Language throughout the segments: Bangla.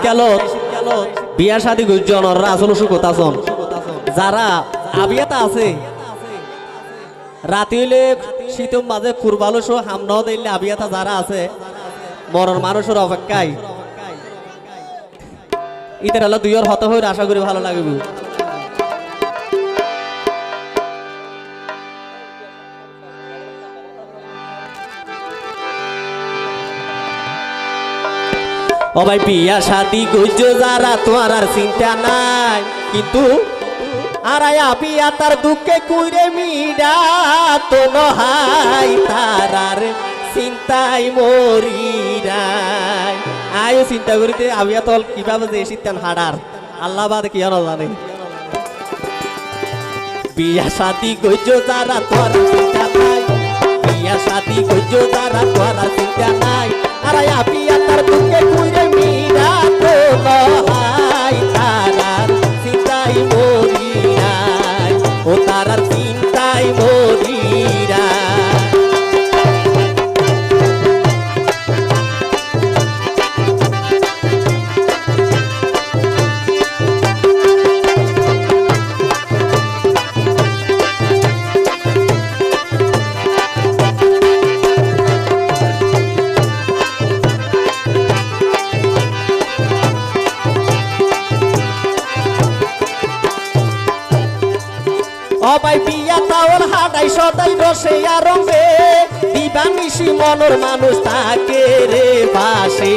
শীতকালত বিয়া যারা আবিয়াতা আছে, রাতি হইলে শীতম মাঝে কুরবালো সহ হামন দিলে আবিয়াতা যারা আছে, মরণ মানুষের অপেক্ষায়। ইতার হলো দুইয়ের হত হয়ে আশা করি ভালো লাগবে। ও ভাই, বিয়া শাদি যারা, তোমার আর চিন্তা নাই। কিন্তু আর বিয়া তার দুঃখে কুইরে মিডা তো নহাই তার আর চিন্তাই মরি নাই আয়ো চিন্তা করিতে, আমি তল কীভাবে যে শীতান হাডার আল্লাহ বাদ কি আর জানে? বিয়া শাদি গইজো যারা তোর চিন্তা নাই। বিয়া শাদি গইজো যারা তোর চিন্তা নাই। আর বিয়া অবাই বিয়া তাওর হাডাই সদাই রসে আর রঙে দিবানিসি মনর মানুষ তাকে রে পাশে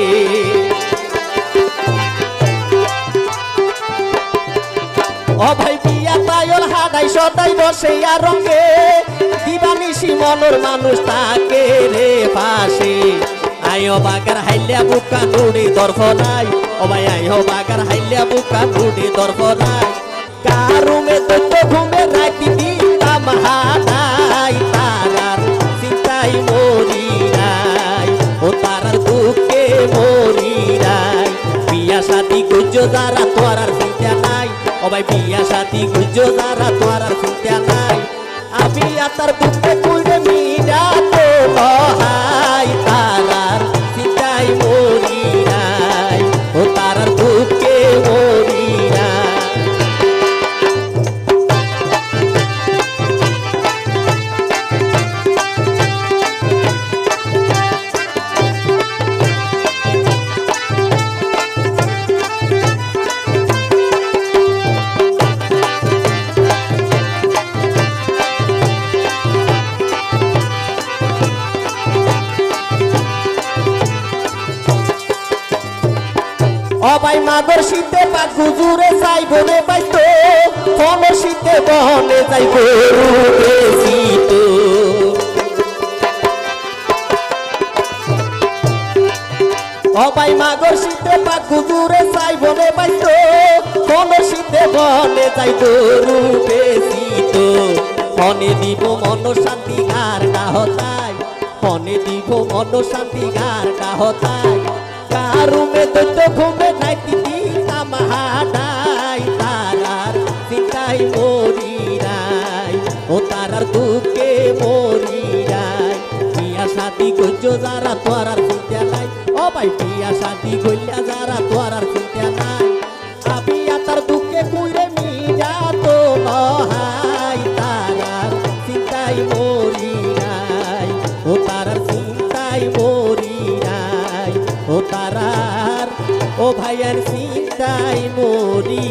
অভাই বিয়া তাইল হাডাই সদাই রসে আর রঙে দিবানিসি মনর মানুষ তাকে রে পাশে আয়ো বাগার হাইলিয়া বুকা নুড়ি দর্ফ নাই ভাই আয়ো বাগার হাইলিয়া বুকা নুড়ি দর্ফ নাই ও তারার দুঃখে মরি বিয়া গুজ দ্বারা তোর আর চিন্তা নাই। ও ভাই, বিয়া গুজ দ্বারা তোর আর চিন্তা নাই। আমি তার দুঃখে কুড়ে মিরা তো হাই তারার অবাই মাগর শীতে পাক হুজুরে যাই বনে পাইতো কোন শীতে বনে যাই গরু বেশিত অবাই মাগর শীতে পাক হুজুরে যাই বনে পাইতো কোন শীতে বনে যাই গরু বেশিত মনে দিব মন শান্তি গার না মনে দিব মন শান্তি গার না তো ঘুমে নাই তিতি তামাহাডাই তারার চিন্তাই মরি নাই ও তারার দুঃখে মরি গজ্জ যারা নাই। ও ভাই, বিয়া গইলা যারা নাই। তার দুঃখে কুইরে তো নহাই তারার চিন্তাই মরি ও ভাইয়ার চিন্তায় মরি।